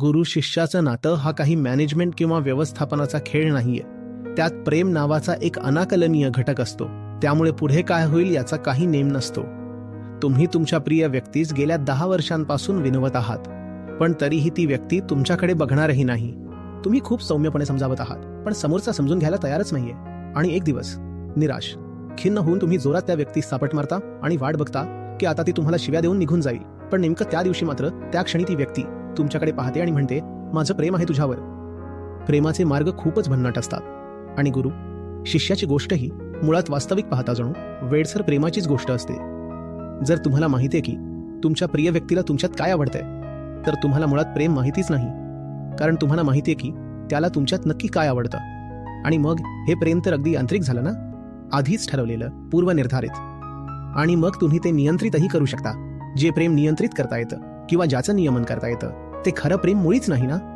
गुरु शिष्याचं नातं हा काही मॅनेजमेंट किंवा व्यवस्थापनाचा खेळ नाहीये. त्यात प्रेम नावाचा एक अनाकलनीय घटक असतो. त्यामुळे पुढे काय होईल याचा काही नेम नसतो. तुम्ही तुमच्या प्रिय व्यक्तीस गेल्या दहा वर्षांपासून विनवत आहात. पण तरीही ती व्यक्ती तुमच्याकडे बघणारही नाही. तुम्ही खूप सौम्यपणे समजावत आहात पण समोरचा समजून घ्यायला तयारच नाहीये. आणि एक दिवस निराश खिन्न होऊन तुम्ही जोरात त्या व्यक्तीस सापट मारता आणि वाट बघता की आता ती तुम्हाला शिव्या देऊन निघून जाईल. पण नेमकं त्या दिवशी मात्र त्या क्षणी ती व्यक्ती तुमच्याकडे पाहते आणि म्हणते माझं प्रेम आहे तुझ्यावर. प्रेमाचे मार्ग खूपच भन्नाट असतात. आणि गुरु शिष्याची गोष्टही मुळात वास्तविक पाहता जणू वेडसर प्रेमाचीच गोष्ट असते. जर तुम्हाला माहिती आहे की तुमच्या प्रिय व्यक्तीला तुमच्यात काय आवडतंय तर तुम्हाला मुळात प्रेम माहितीच नाही. कारण तुम्हाला माहिती आहे की त्याला तुमच्यात नक्की काय आवडतं. आणि मग हे प्रेम तर अगदी यांत्रिक झालं ना? आधीच ठरवलेलं पूर्वनिर्धारित. आणि मग तुम्ही ते नियंत्रितही करू शकता जे प्रेम नियंत्रित करता येतं. किंवा ज्याचं नियमन करता येतं ते खरं प्रेम मुळीच नाही ना?